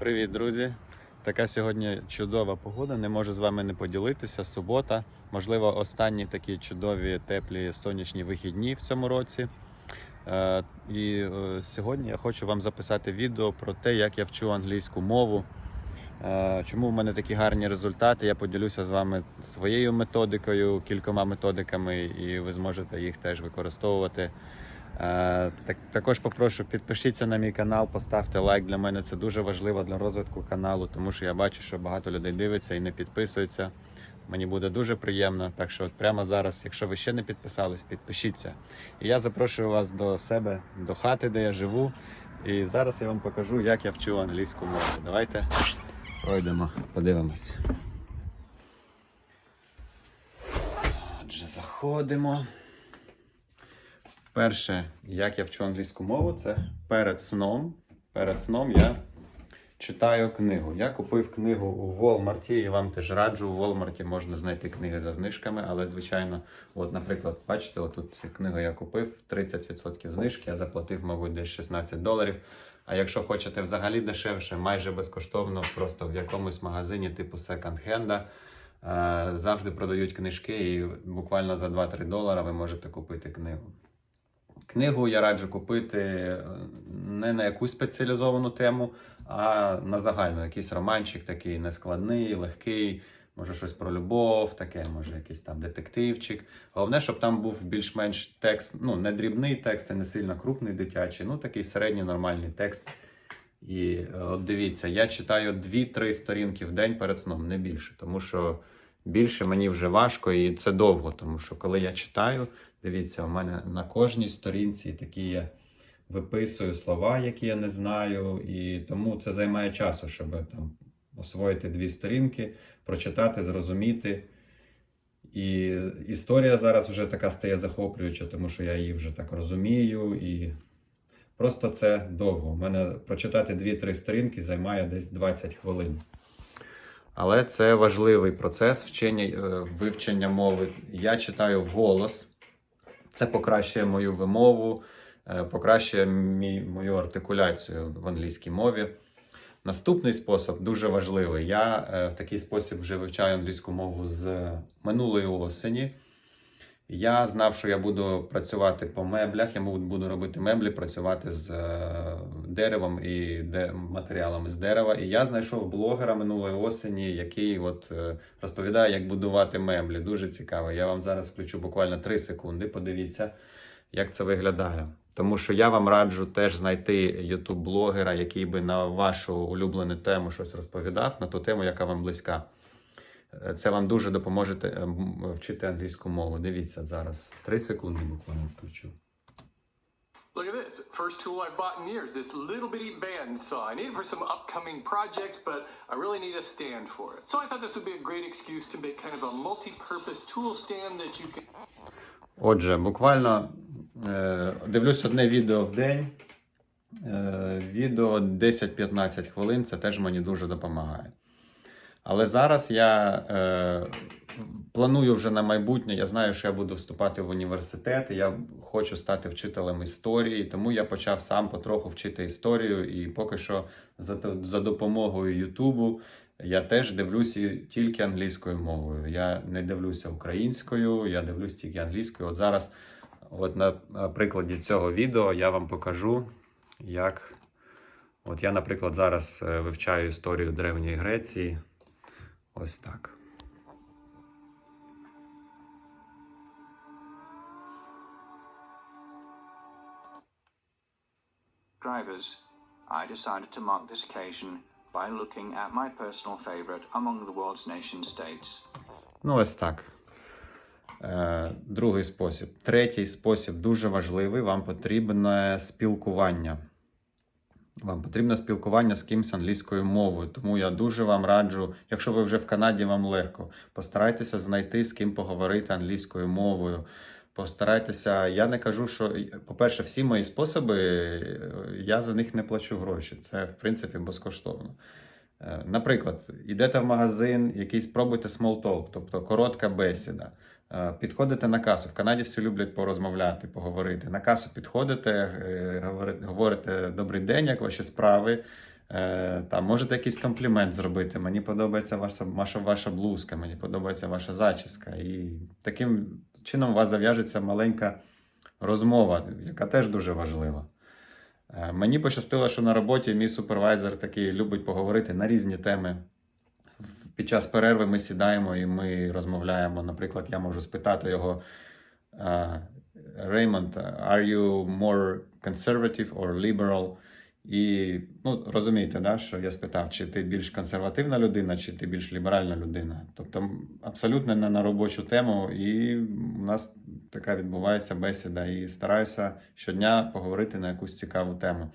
Привіт, друзі! Така сьогодні чудова погода. Не можу з вами не поділитися. Субота, можливо, останні такі чудові теплі сонячні вихідні в цьому році. Е, І е, сьогодні я хочу вам записати відео про те, як я вчу англійську мову. Е, Чому в мене такі гарні результати? Я поділюся з вами своєю методикою, кількома методиками, і ви зможете їх теж використовувати. Е, Так, також попрошу підпишіться на мій канал, поставте лайк. Для мене це дуже важливо для розвитку каналу, тому що я бачу, що багато людей дивиться і не підписуються. Мені буде дуже приємно. Так що, от прямо зараз, якщо ви ще не підписались, підпишіться. І я запрошую вас до себе, до хати, де я живу. І зараз я вам покажу, як я вчу англійську мову. Давайте пройдемо, подивимось. Отже, заходимо. Перше, як я вчу англійську мову, це перед сном. Перед сном я читаю книгу. Я купив книгу у Walmart, і вам теж раджу. У Walmart можна знайти книги за знижками, але, звичайно, от, наприклад, бачите, отут цю книгу я купив 30% знижки, я заплатив, мабуть, десь 16 доларів. А якщо хочете взагалі дешевше, майже безкоштовно, просто в якомусь магазині типу секонд-хенда, е, завжди продають книжки, і буквально за 2-3 долара ви можете купити книгу. Книгу я раджу купити е, не на якусь спеціалізовану тему, а на загальну. Якийсь романчик такий нескладний, легкий, може щось про любов, таке, може якийсь там детективчик. Головне, щоб там був більш-менш текст, ну, не дрібний текст, а не сильно крупний дитячий, ну такий середній нормальний текст. І е, от дивіться, я читаю 2-3 сторінки в день перед сном, не більше, тому що більше мені вже важко і це довго, тому що коли я читаю, дивіться, у мене на кожній сторінці такі я виписую слова, які я не знаю, і тому це займає часу, щоб там освоїти дві сторінки, прочитати, зрозуміти. І історія зараз вже така стає захоплююча, тому що я її вже так розумію. І просто це довго. У мене прочитати 2-3 сторінки займає десь 20 хвилин. Але це важливий процес вчення, е, вивчення мови. Я читаю вголос. Це покращує мою вимову, е, покращує мій, мою артикуляцію в англійській мові. Наступний спосіб дуже важливий. Я е, в такий спосіб вже вивчаю англійську мову з минулої осені. Я знав, що я буду працювати по меблях, я буду робити меблі, працювати з е, деревом і матеріалами з дерева. І я знайшов блогера минулої осені, який от е, розповідає, як будувати меблі. Дуже цікаво. Я вам зараз включу буквально 3 секунди. Подивіться, як це виглядає. Тому що я вам раджу теж знайти ютуб-блогера, який би на вашу улюблену тему щось розповідав, на ту тему, яка вам близька. Е, Це вам дуже допоможе вчити англійську мову. Дивіться зараз. Три секунди буквально включу. Look at this. First tool I bought in years, this little bitty band saw. I need it for some upcoming projects, but I really need a stand for it. So I thought this would be a great excuse to make kind of a multi-purpose tool stand that you can Отже, буквально е, дивлюсь одне відео в день. Е, відео 10-15 хвилин, це теж мені дуже допомагає. Але зараз я е, планую вже на майбутнє. Я знаю, що я буду вступати в університет. і Я хочу стати вчителем історії, тому я почав сам потроху вчити історію. І поки що за, за допомогою Ютубу я теж дивлюся тільки англійською мовою. Я не дивлюся українською, я дивлюсь тільки англійською. От зараз, от на прикладі цього відео, я вам покажу, як. От я, наприклад, зараз е, вивчаю історію Древньої Греції. Ось так. Drivers, I decided to mark this occasion by looking at my personal favorite among the world's nation states. Ну, ось так. Е, другий спосіб. Третій спосіб дуже важливий. Вам потрібне спілкування. Вам потрібне спілкування з кимось англійською мовою. Тому я дуже вам раджу, якщо ви вже в Канаді, вам легко. Постарайтеся знайти з ким поговорити англійською мовою. Постарайтеся, я не кажу, що, по-перше, всі мої способи, е, я за них не плачу гроші. Це, в принципі, безкоштовно. Е, Наприклад, йдете в магазин, який спробуйте small talk, тобто коротка бесіда. Е, Підходите на касу. В Канаді всі люблять порозмовляти, поговорити. На касу підходите, е, говорите добрий день, як ваші справи. Е, там, можете якийсь комплімент зробити. Мені подобається ваша, ваша, ваша блузка, мені подобається ваша зачіска. І таким чином у вас зав'яжеться маленька розмова, яка теж дуже важлива. Мені пощастило, що на роботі мій супервайзер такий любить поговорити на різні теми. Під час перерви ми сідаємо і ми розмовляємо. Наприклад, я можу спитати його: Raymond, are you more conservative or liberal? І ну, розумієте, да, що я спитав, чи ти більш консервативна людина, чи ти більш ліберальна людина. Тобто абсолютно не на робочу тему, і у нас така відбувається бесіда. І стараюся щодня поговорити на якусь цікаву тему.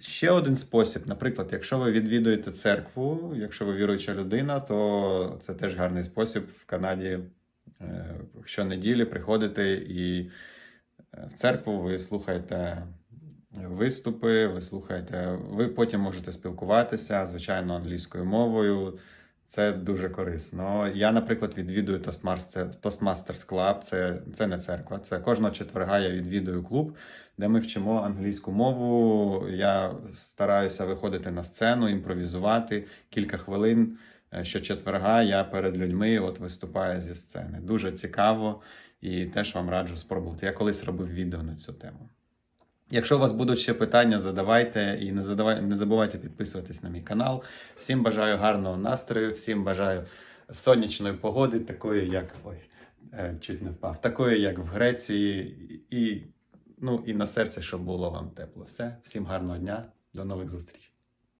Ще один спосіб, наприклад, якщо ви відвідуєте церкву, якщо ви віруюча людина, то це теж гарний спосіб в Канаді е, щонеділі приходити і е, в церкву ви слухаєте виступи, ви слухаєте, ви потім можете спілкуватися, звичайно, англійською мовою. Це дуже корисно. Я, наприклад, відвідую Toastmasters Club. Це, це не церква. Це кожного четверга я відвідую клуб, де ми вчимо англійську мову. Я стараюся виходити на сцену, імпровізувати кілька хвилин. Е, Щочетверга я перед людьми от виступаю зі сцени. Дуже цікаво і теж вам раджу спробувати. Я колись робив відео на цю тему. Якщо у вас будуть ще питання, задавайте і не, задавай, не забувайте підписуватись на мій канал. Всім бажаю гарного настрою, всім бажаю сонячної погоди, такої, як ой, е, чуть не впав, такої, як в Греції, і, ну, і на серці, щоб було вам тепло. Все, всім гарного дня, до нових зустрічей.